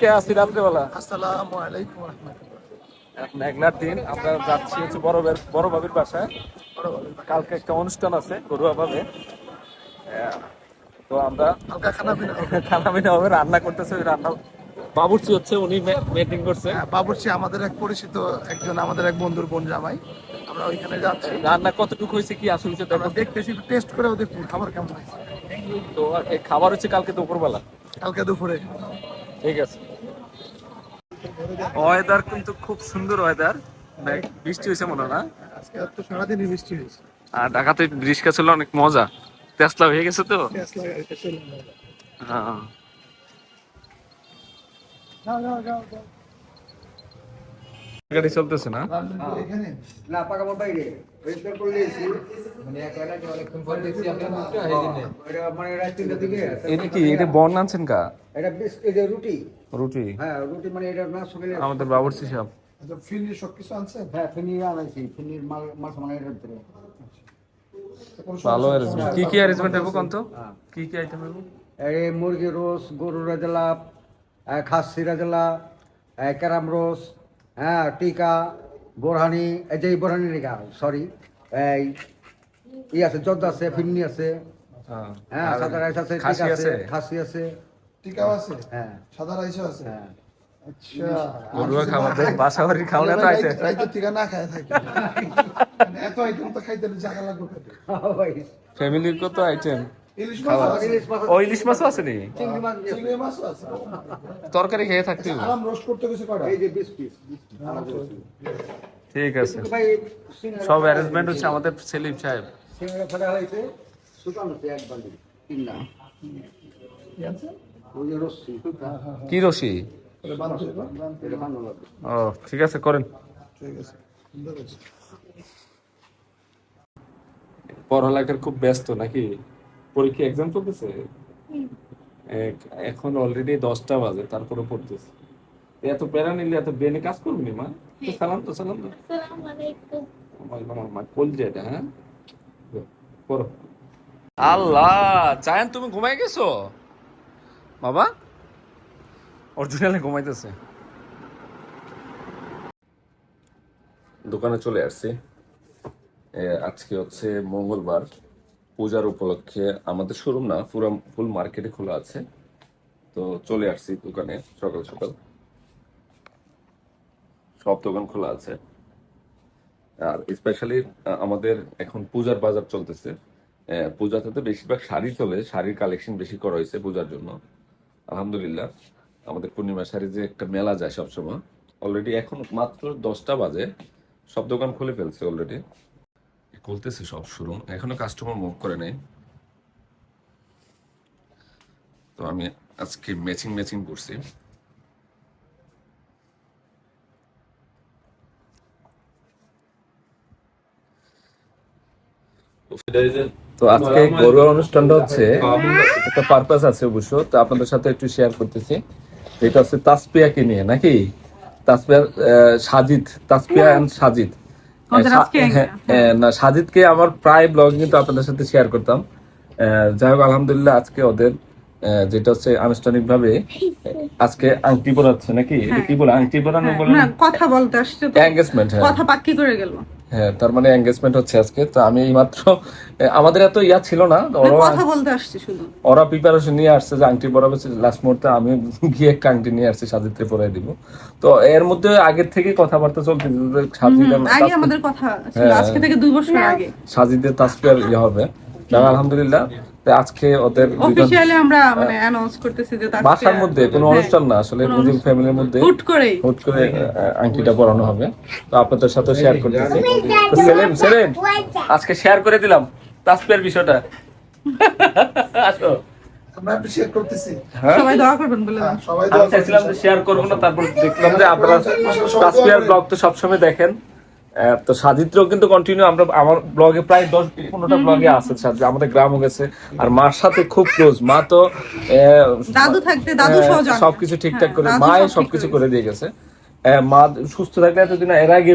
রিস্কায় আসছি রাত্রেবেলা। আসসালামু আলাইকুম রহমতুল্লাহ। এখন একলার দিন আমরা যাচ্ছি হচ্ছে বড় বড় বাবির বাসায়। কালকে একটা অনুষ্ঠান আছে গরুয়া ভাবে। তো আমরা হালকা খানা পিনা। খানা পিনা হবে রান্না করতেছে ওই রান্না বাবুর্চি হচ্ছে উনি মেটিং করছে। হ্যাঁ, বাবুর্চি আমাদের এক পরিচিত একজন আমাদের এক বন্ধুর বোন জামাই। আমরা ওইখানে যাচ্ছি। রান্না কতটুকু হয়েছে কি আসলে হচ্ছে আমরা দেখো। দেখতেছি টেস্ট করে ওদের খাবার কেমন হয়েছে। তো খাবার হচ্ছে কালকে দুপুরবেলা। কালকে দুপুরে। ঠিক আছে। ওয়েদার কিন্তু খুব সুন্দর ওয়েদার বৃষ্টি হয়েছে মনে হয় না? আজকে তো সারাদিনই বৃষ্টি হয়েছে। আর ঢাকাতে রিক্সা ছিল অনেক মজা। তেসলা হয়ে গেছে তো? হ্যাঁ যাও, যাও, যাও, যাও। গাড়ি চলতেছে না? এখানে? না পাকামো বাইরে। পরিষ্কার মানে এক বেলা অনেকক্ষণ পরে দেখছি আপনার মুখটা এটা মানে রাত দিকে এটা কি এটা বন আনছেন কা? এটা বেশ এই যে রুটি। রুটি? হ্যাঁ রুটি মানে এটা না সকালে আমাদের বাবুর্চি সাহেব আচ্ছা ফিল্ডে সবকিছু আনছে হ্যাঁ ফিনির আনাইছি ফিনির মাল মাছ মানে এটার ভিতরে। ভালো অ্যারেঞ্জমেন্ট কি কি অ্যারেঞ্জমেন্ট হবে কোন তো হ্যাঁ। কি কি আইটেম হবে? এই মুরগি রোস গরুর রাজলা খাসি রাজলা ক্যারাম রোস হ্যাঁ টিকা বোরহানি এই যে বোরহানি রেখা সরি এই ই আছে জর্দ আছে ফিন্নি আছে হ্যাঁ হ্যাঁ সাদা রাইস আছে খাসি আছে খাসি আছে। টিকাও আছে? হ্যাঁ। সাদা রাইসও আছে? হ্যাঁ। আচ্ছা। গরুয়া খাবার দেখ বাসা বাড়ির খাওয়া তো রাইতে। টিকা না খায় থাকে মানে এত আইটেম তো খাইতে জায়গা লাগবে পেটে। ভাই ফ্যামিলির কত আইটেম ইলিশ আছে? মাছও নি? তরকারি খেয়ে থাকতে হবে। আরাম রোস্ট করতে গেছে এই যে বিশ পিস ঠিক আছে। সব অ্যারেঞ্জমেন্ট হচ্ছে আমাদের সেলিম সাহেব। সিঙ্গড়া ফাটা হয়েছে। শুকানো হচ্ছে এক বান্ডিল তিন না কি আছে? ওই যে রশ্মি কি রশি তাহলে বান্ধব এটা ভালো লাগবে। ও ঠিক আছে করেন। ঠিক আছে সুন্দর আছে পড়ালেখার খুব ব্যস্ত নাকি? পরীক্ষা এক্সাম চলতেছে? এক- এখন অলরেডি দশটা বাজে তারপরে পড়তেছে। এত প্যারা নিলে এত ব্রেনে কাজ করবি নি মা? সালাম তো সালাম তো। আলাইকুম কোল হ্যাঁ? আল্লাহ চায়ন তুমি ঘুমাই গেছো? বাবা অরিজিনালি ঘুমাইতেছে। দোকানে চলে আসছি। এ, আজকে হচ্ছে মঙ্গলবার পূজার উপলক্ষে আমাদের শোরুম না পুরো ফুল মার্কেটে খোলা আছে। তো চলে আসছি দোকানে সকাল সকাল। সব দোকান খোলা আছে। আর স্পেশালি আমাদের এখন পূজার বাজার চলতেছে। পূজাতে তো বেশিরভাগ শাড়ি চলে, শাড়ির কালেকশন বেশি করা হয়েছে পূজার জন্য। আলহামদুলিল্লাহ, আমাদের পূর্ণিমা শাড়ি যে একটা মেলা যায় সবসময় অলরেডি এখন মাত্র দশটা বাজে। সব দোকান খুলে ফেলছে অলরেডি খুলতেছে সব শুরু। এখনও কাস্টমার মুভ করে নেই। তো আমি আজকে ম্যাচিং ম্যাচিং করছি। তো আজকে ঘরোয়া অনুষ্ঠানটা হচ্ছে একটা পারপাস আছে অবশ্য তো আপনাদের সাথে একটু শেয়ার করতেছি। এটা হচ্ছে তাসপিয়াকে নিয়ে নাকি? তাসপিয়া সাজিদ তাসপিয়া এন্ড সাজিদ। হ্যাঁ, হ্যাঁ, না সাজিদকে আমার প্রায় ব্লগ কিন্তু আপনাদের সাথে শেয়ার করতাম। যাই হোক আলহামদুলিল্লাহ আজকে ওদের যেটা হচ্ছে আনুষ্ঠানিক ভাবে আজকে আংটি পরাচ্ছে নাকি? এটা কি বলে আংটি পরানো বলে? কথা বলতে আসছে এঙ্গেজমেন্ট হ্যাঁ। কথা পাক্কি করে গেল। হ্যাঁ তার মানে এঙ্গেজমেন্ট হচ্ছে আজকে। তো আমি এইমাত্র আমাদের এত ইয়া ছিল না ওরা কথা বলতে আসছে শুধু। ওরা প্রিপারেশন নিয়ে আসছে যে আংটি পরাবে লাস্ট মুহূর্তে আমি গিয়ে একটা আংটি নিয়ে আসছি সাজিত্রে পরাই দিব। তো এর মধ্যে আগের থেকে কথাবার্তা হুম, আগে আমাদের কথা হ্যাঁ। আজকে থেকে দুই বছর আগে। সাজিদের তাসপিয়ার ইয়ে হবে। আলহামদুলিল্লাহ তো আজকে ওদের আমরা মানে অ্যানাউন্স করতেছি যে বাসার মধ্যে কোনো অনুষ্ঠান না আসলে ফ্যামিলির মধ্যে হুট করেই। হুট করে আংটিটা পরানো হবে। তো আপনাদের সাথে শেয়ার করতেছি। তো সেলেম সেলেম আজকে শেয়ার করে দিলাম তাসপিয়ার বিষয়টা। আসো। হ্যাঁ? সবাই দোয়া করবেন বলে সবাই দোয়া চাইছিলাম শেয়ার করব না তারপর দেখলাম যে আপনারা তাসপিয়ার ব্লগ তো সবসময় দেখেন। তো সাজিত্রও কিন্তু কন্টিনিউ আমরা আমার ব্লগে প্রায় দশ পনেরোটা ব্লগে আছে সাজিদ আমাদের গ্রামও গেছে। আর মার সাথে খুব ক্লোজ মা তো দাদু থাকতে দাদু হ্যাঁ। সবকিছু ঠিকঠাক হ্যাঁ, করে সব ঠিক সবকিছু করে। করে দিয়ে গেছে। মা সুস্থ থাকলে এতদিন এর আগে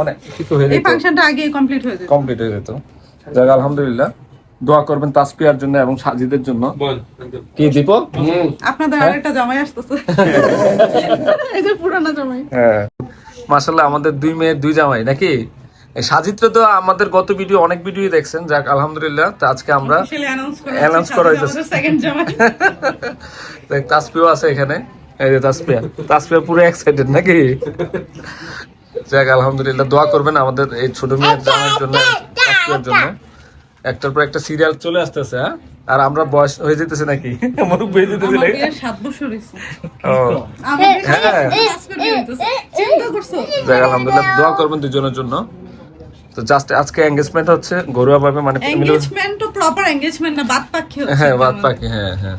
অনেক কিছু হয়ে যেত। ফাংশনটা আগে কমপ্লিট হয়ে যেত। কমপ্লিট হয়ে যেত। যাক আলহামদুলিল্লাহ। দোয়া করবেন তাসপিয়ার জন্য এবং সাজিদের জন্য। কি দীপ? আপনাদের আরেকটা জামাই আসতেছে। এই যে পুরানো জামাই। হ্যাঁ। মাসাল্লাহ আমাদের দুই মেয়ে দুই জামাই নাকি? এই সাজিত্র তো আমাদের গত ভিডিও অনেক ভিডিও দেখছেন। যাক আলহামদুলিল্লাহ তো আজকে আমরা অ্যানাউন্স করা হইতেছে। সেকেন্ড জামাই। দেখ, তাসপিয়াও আছে এখানে। এই যে তাসপিয়া তাসপিয়া পুরো এক্সাইটেড নাকি? যাক আলহামদুলিল্লাহ দোয়া করবেন আমাদের এই ছোট মেয়ের জামাইয়ের জন্য তাসপিয়ার জন্য। একটার পর একটা সিরিয়াল চলে আসতেছে হ্যাঁ? আর আমরা বয়স হয়ে যেতেছে নাকি? মুরুব হয়ে যেতেছে নাকি? সাত বছর হ্যাঁ। আলহামদুলিল্লাহ দোয়া করবেন দুজনের জন্য। তো জাস্ট আজকে এঙ্গেজমেন্ট হচ্ছে ঘরোয়া ভাবে মানে তো প্রপার এঙ্গেজমেন্ট না বাদ পাখি হ্যাঁ বাদ পাখি হ্যাঁ হ্যাঁ।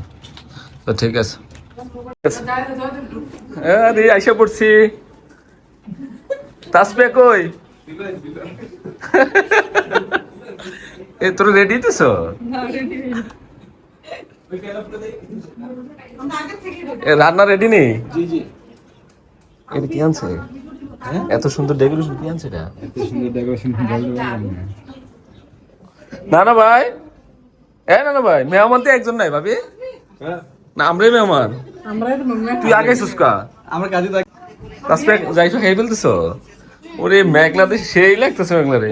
তো ঠিক আছে। আরে আইসা পড়ছি। তাসপিয়া কই? এ তোর রেডি দিছ না, ready হইনি। আমরা আগে থেকেই ready। এ রান্না রেডি নেই এটা কি আনছে? এত সুন্দর ডেকোরেশন কি আনছে এটা? না। না ভাই? এ না না ভাই মেহমান তো একজন নাই ভাবি? না আমরাই মেহমান। আমরাই তো মেয়ে- তুই আগে সুস্কা আমার কাজে যাইছো খাই ফেলতেছ? ওরে মেঘলা সেই লাগতেছে মেঘলা রে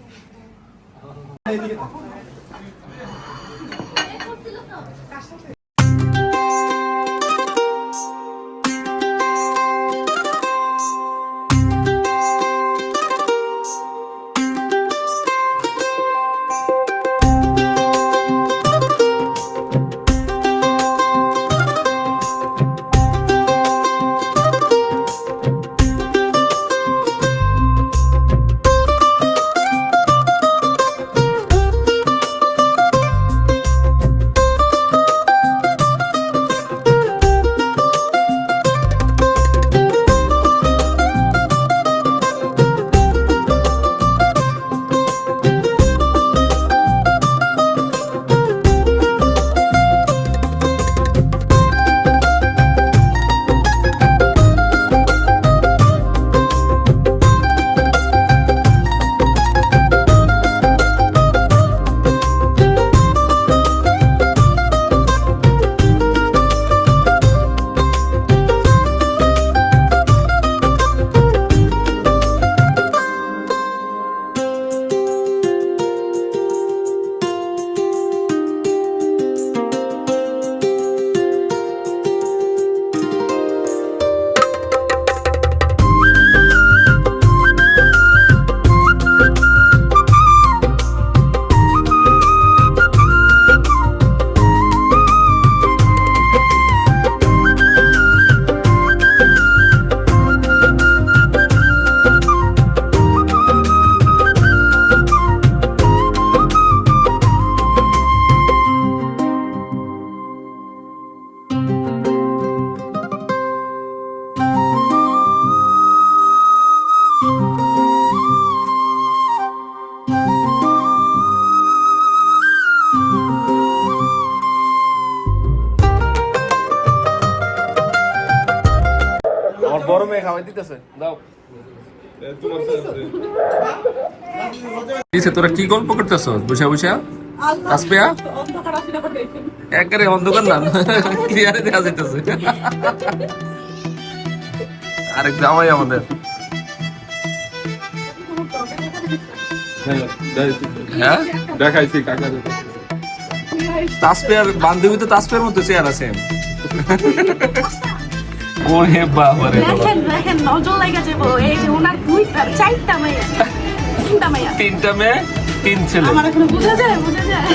id দিছে তোরা কি গল্প করতেছ বুঝা বুঝা? আসপিয়া। একবারে অন্ধকার না। ক্লিয়ারে দেখা যাইতেছে? আরেক জামাই আমাদের। হ্যাঁ? দেখাইছি কাকা তাসপেয়ার বান্ধবী তো তাসপেয়ার মতো চেয়ার আছে ওরে বাবা রে বাবা। দেখেন দেখেন নজর লাগা যাব। এই যে ওনার দুইটা চারটা তিনটা মেয়ে তিনটা মেয়ে তিন ছেলে। আমার এখন বুঝা যায় বুঝা যায়।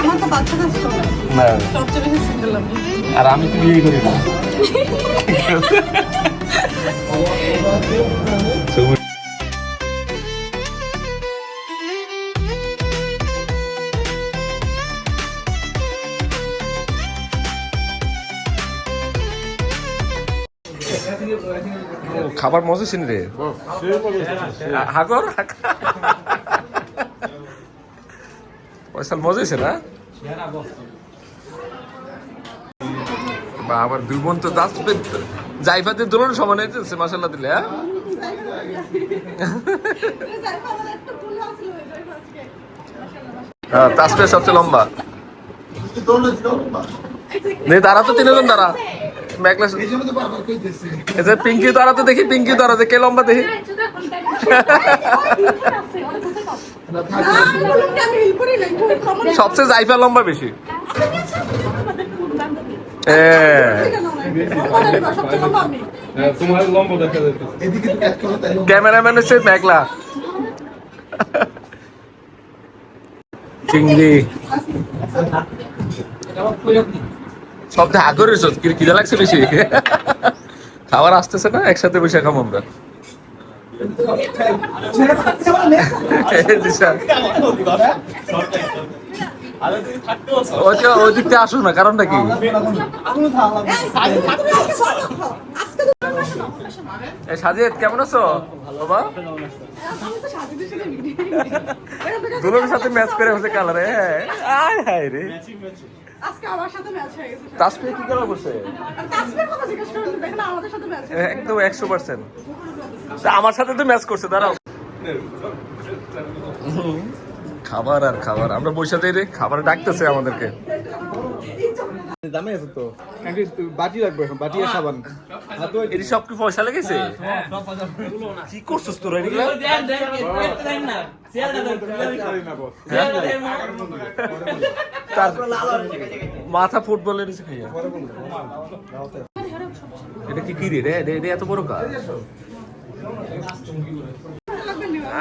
আমার তো বাচ্চা কাছে না। সবচেয়ে বেশি সিঙ্গেল আমি আর আমি তো বিয়ে করি না। খাবার মজা ছিল রে। হাগর? পয়সা মজা হয়েছে না বা আবার দুই বোন তো যাচ্ছে। জাইফাতে দোলন সমান হয়েছে মাসাল্লাহ দিলে হ্যাঁ? হ্যাঁ সবচেয়ে লম্বা। নেই তারা তো তিনজন তারা এই যে পিঙ্কি তারা তো দেখি পিঙ্কি তারা যে কে লম্বা দেখি সবচেয়ে জাইফা লম্বা বেশি ক্যামেরাম্যান হচ্ছে মেঘলা চিংড়ি সব আগরের চোখ কি খিদা লাগছে বেশি? খাবার আসতেছে না, একসাথে বসে খাব আমরা। থেকে আসো না, কারণটা কি? সাজিদ, কেমন আছো? বাবা? দুলোর সাথে ম্যাচ করে হচ্ছে কালারে আয় হায় রে। আজকে আমার সাথে ম্যাচ হয়ে গেছে তাসপিয়া কি কালার করছে? আর কথা জিজ্ঞেস করুন দেখেন আমাদের সাথে ম্যাচ একদম একশো পার্সেন্ট আমার সাথে তো ম্যাচ করছে দাঁড়াও। খাবার আর খাবার আমরা বসে যাই রে খাবার ডাকতেছে আমাদেরকে। দামে আছে তো? বাটি রাখব এখন বাটি আর সাবান। এটি সব কি পয়সা লেগেছে? কি করছিস তোরা এগুলা? তার মাথা ফুটবলের নিচে খাইয়া। এটা কি কি রে রে এটা- এত বড় কাজ।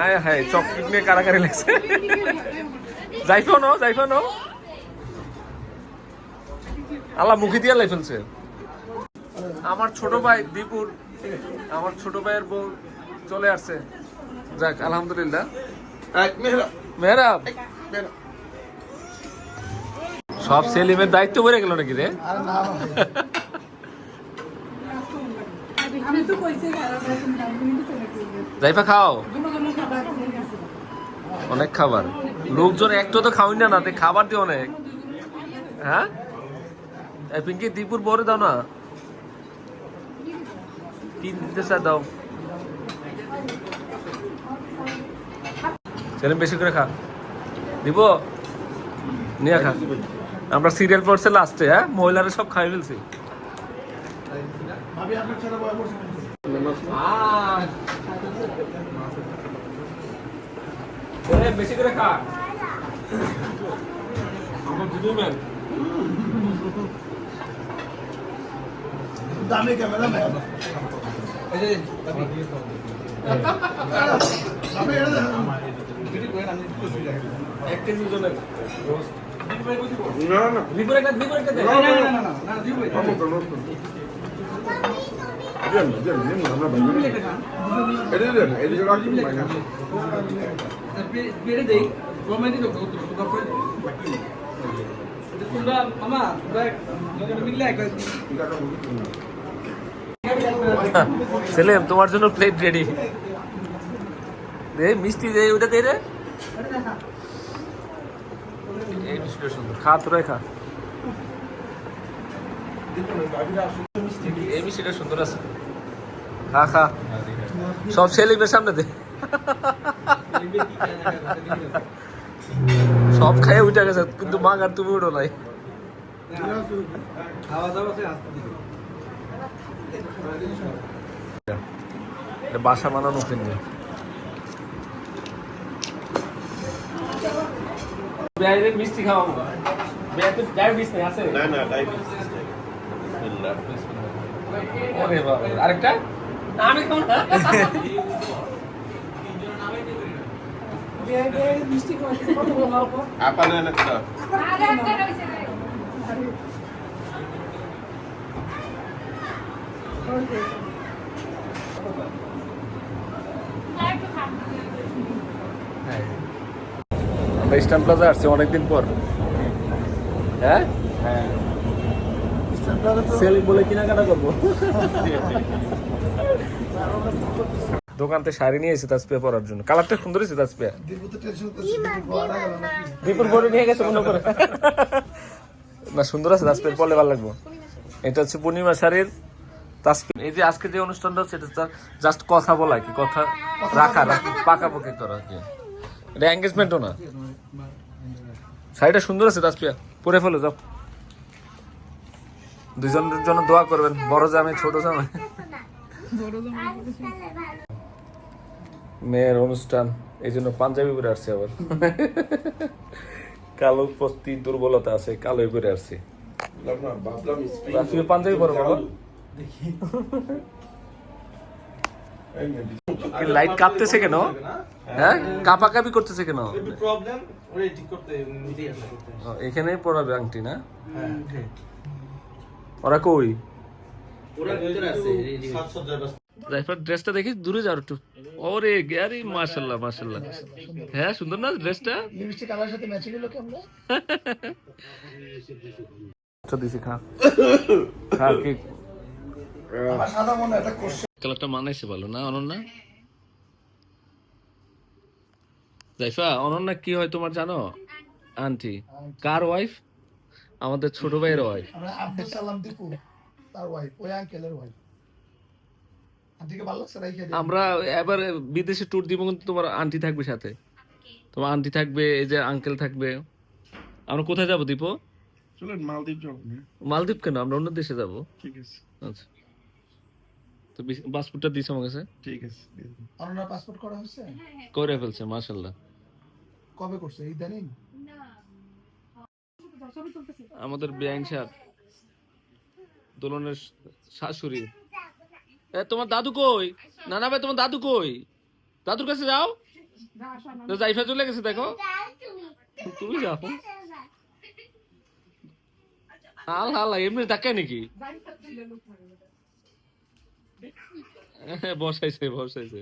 আয় হায় চকলেট নিয়ে কারাকারি লাগছে। যাইফো নো যাইফো নো আল্লাহ মুখে দিয়ে লাই ফেলছে। আমার ছোট ভাই দীপুর আমার ছোট ভাইয়ের বউ চলে আসছে। যাক আলহামদুলিল্লাহ। মেহরাব। সব সেলিমের দায়িত্ব বেড়ে গেল নাকি রে? যাইফা খাও। অনেক খাবার। লোকজন একটু তো খাওয়াই না না খাবার দিয়ে অনেক। হ্যাঁ? পিঙ্কি দীপুর বরে দাও না কি দিতে চাই দাও সেরকম বেশি করে খা দিব নিয়ে খা আমরা সিরিয়াল পড়ছে লাস্টে হ্যাঁ মহিলারা সব খাই ফেলছি বেশি করে খা আমার দামি ক্যামেরা ম্যান না না। পেরে দেই কমে দিল তোমরা মামা তোমরা একবার সেলেম, তোমার জন্য প্লেট রেডি দে মিষ্টি দে ওটা দে রে। খা, তোরাই খা। খা খা। সব সামনে দে। সব খাই উঠে গেছে, কিন্তু মাগার তুমি উঠো নাই। খাওয়া দাওয়া আছে আস্তে দিকে এটা বাসা বানানো কিনবে বেআইনের মিষ্টি খাওয়াবো বেআইনের ডায়াবেটিস নেই আছে? না না ডায়াবেটিস ওরে বাবা আরেকটা? না, আমি খাব না। মিষ্টি আপা না না আমরা ইস্টার্ন প্লাজা আসছি অনেকদিন পর। হ্যাঁ? তো সেলিং বলে কেনাকাটা করব। দোকান শাড়ি নিয়ে এসে তাসপিয়া পরার জন্য। কালারটা সুন্দর হয়েছে তাসপিয়া দীপুর পরে নিয়ে গেছে মনে করে। না সুন্দর আছে তাসপিয়া পরলে ভালো লাগবে। এটা হচ্ছে পূর্ণিমা শাড়ির তাসপিয়া এই যে আজকে যে অনুষ্ঠানটা হচ্ছে এটা জাস্ট কথা বলা কি কথা রাখা রাখা পাকাপাকি করা কি। এটা এঙ্গেজমেন্টও না? শাড়িটা সুন্দর আছে তাসপিয়া পরে ফেলো, যাও। দুজনের জন্য দোয়া করবেন, বড় জামে ছোট জামে মেয়ের অনুষ্ঠান, এই জন্য পাঞ্জাবি পরে আসছে আবার। কালো প্রতি দুর্বলতা আছে কালো পরে আসছে। পাঞ্জাবি পরো, বাবা। লাইট কাঁপতেছে কেন? হ্যাঁ? কাঁপাকাপি করতেছে কেন? প্রবলেম ওরে ঠিক করতে নিজেই আসলে করতে ও, এখানেই পড়াবে আংটি না? ওরা কই? ওরা জাইফার ড্রেসটা দেখি দূরে যাও একটু। ওরে গ্যারি মাশাল্লাহ মাশাল্লাহ হ্যাঁ সুন্দর না ড্রেসটা? লিপস্টিক কালার সাথে ম্যাচিং হলো কেমন? আচ্ছা দিছি খা। খা কি? আমার সাদা মনে একটা কোশ্চেন কালারটা মানাইছে ভালো না অনন্যা? জাইফা অনন্যা কি হয় তোমার জানো? আন্টি। কার ওয়াইফ আমাদের ছোট ভাইয়ের ওয়াইফ আমরা আব্দুল সালাম দীপু তার ওয়াইফ ওই আঙ্কেলের ওয়াইফ আন্টিকে ভালো লাগছে রাইখে দিই আমরা এবার বিদেশে ট্যুর দিব কিন্তু তোমার আন্টি থাকবে সাথে। তোমার আন্টি থাকবে এই যে আঙ্কেল থাকবে। আমরা কোথায় যাব দীপো? চলেন মালদ্বীপ যাব। মালদ্বীপ কেন? আমরা অন্য দেশে যাব। ঠিক আছে। আচ্ছা। তো পাসপোর্টটা দিস আমার কাছে। ঠিক আছে অনন্যার পাসপোর্ট করা হয়েছে? করে ফেলছে মাশাল্লাহ কবে করছে? ইদানিং? আমাদের বেআইন সার দোলনের শাশুড়ি। এ তোমার দাদু কই? নানা ভাই তোমার দাদু কই? দাদুর কাছে যাও। তো জাইফা চলে গেছে দেখো। তুমি যাও। হাল হাল এমনি ডাকে নাকি? হ্যাঁ, বসাইছে বসাইছে।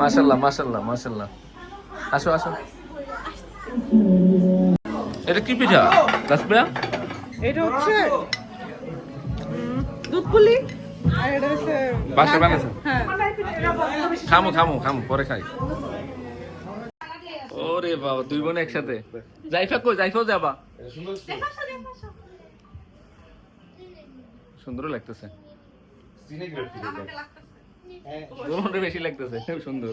মাশাল্লাহ মাশাল্লাহ মাশাল্লাহ। আসো আসো। এটা কি পিঠা? রাসপিয়া এটা হচ্ছে দুধ পুলি আর এটা হচ্ছে বাসায় বানাইছে? হ্যাঁ। খামো খামো খামো পরে খাই। ওরে বাবা দুই বোন একসাথে। জাইফা কই? জাইফাও যাবা? সুন্দর লাগতেছে। দুজনের বেশি লাগতেছে খুব সুন্দর।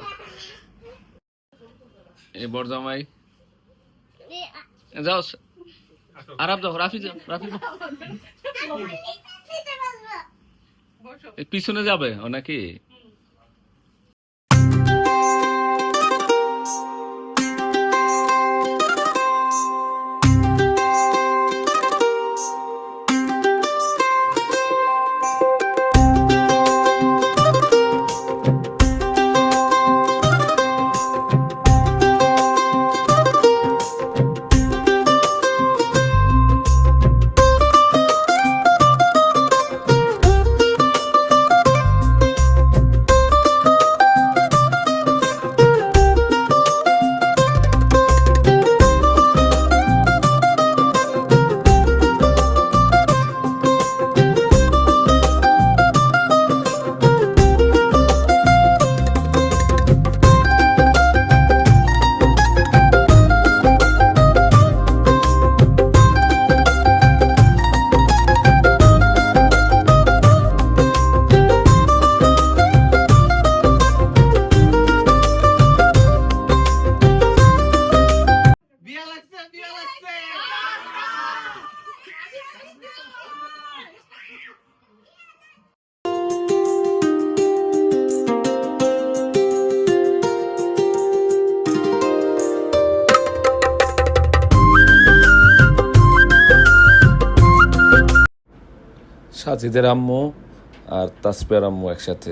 বড় জামাই। যাও আরাম যাও রাফি যাও রাফি যাও। এই পিছনে যাবে ও নাকি? সাজিদের আম্মু আর তাসপিয়ার আম্মু একসাথে।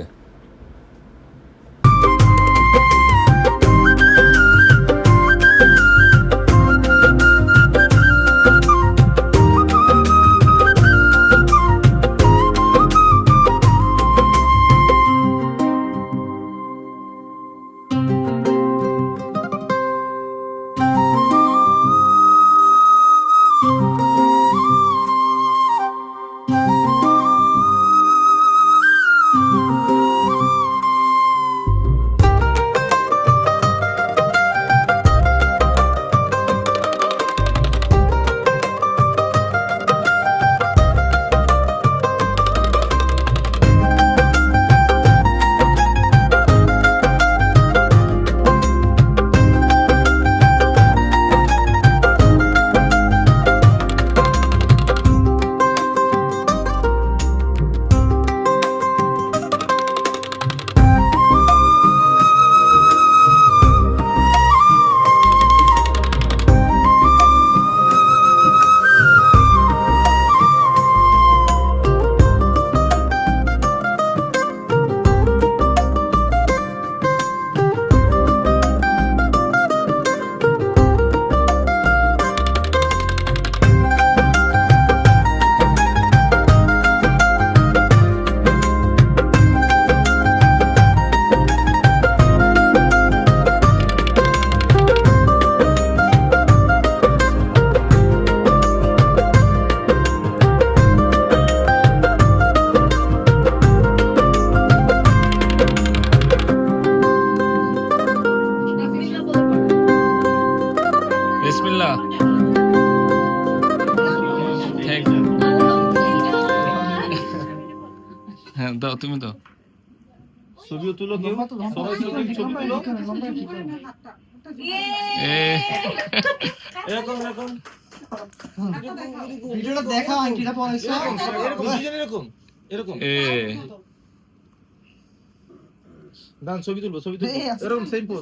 দান ছবি তুলবো ছবি তুলবো। এরকম সেম পোজ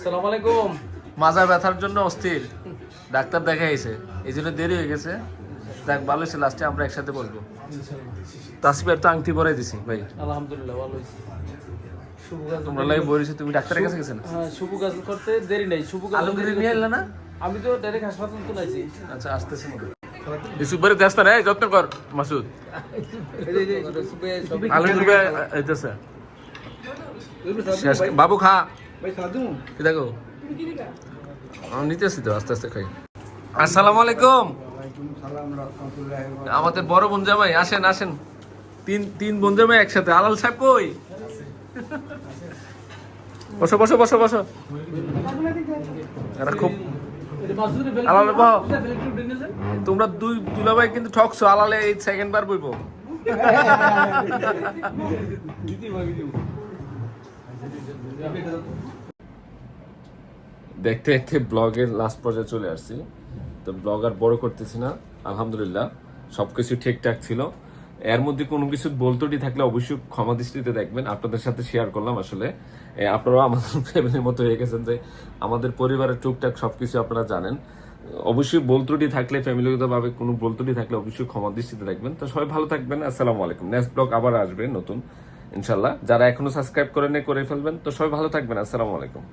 আসসালামু আলাইকুম মাজা ব্যথার জন্য অস্থির ডাক্তার দেখা দেখাইছে এই জন্য দেরি হয়ে গেছে দেখ ভালো হয়েছে লাস্টে আমরা একসাথে বলব তাসবির তো আংটি পরাই দিছি ভাই আলহামদুলিল্লাহ ভালো হয়েছে তোমরা বলেছি তুমি ডাক্তারের কাছে গেছেন হ্যাঁ শুভ কাজ করতে দেরি নেই শুভ কাজ আলমগীর নিয়ে এলে না আমি তো ডাইরেক্ট হাসপাতাল তো নাইছি আচ্ছা আসতেছে মনে হয়। ইসুফ রে যত্ন কর মাসুদ আলমগীর ভাই বাবু খা দেখো নিতেছি তো আস্তে আস্তে খাই আসসালামু আলাইকুম আমাদের বড় বোন জামাই আসেন আসেন তিন তিন বোন জামাই একসাথে আলাল সাহেব কই বসো বসো বসো বসো এরা খুব আলালে তোমরা দুই দুলাভাই কিন্তু ঠকছো আলালে এই সেকেন্ড বার বইবো দেখতে দেখতে ব্লগের লাস্ট পর্যায়ে চলে আসছি। তো ব্লগ আর বড় করতেছি না, আলহামদুলিল্লাহ। সবকিছু ঠিকঠাক ছিল। এর মধ্যে কোনো কিছু বলতোটি থাকলে অবশ্যই ক্ষমা দৃষ্টিতে দেখবেন। আপনাদের সাথে শেয়ার করলাম আসলে। আপনারাও আমাদের ফ্যামিলির মতো হয়ে গেছেন যে আমাদের পরিবারের টুকটাক সবকিছু আপনারা জানেন। অবশ্যই বলত্রুটি থাকলে, ফ্যামিলিগতভাবে কোনো বলত্রুটি থাকলে অবশ্যই ক্ষমা দৃষ্টিতে দেখবেন। তো সবাই ভালো থাকবেন। আসসালামু আলাইকুম। নেক্সট ব্লগ আবার আসবে, নতুন ইনশাল্লাহ যারা এখনও সাবস্ক্রাইব করে করেন করে ফেলবেন। তো সবাই ভালো থাকবেন। আসসালামু আলাইকুম।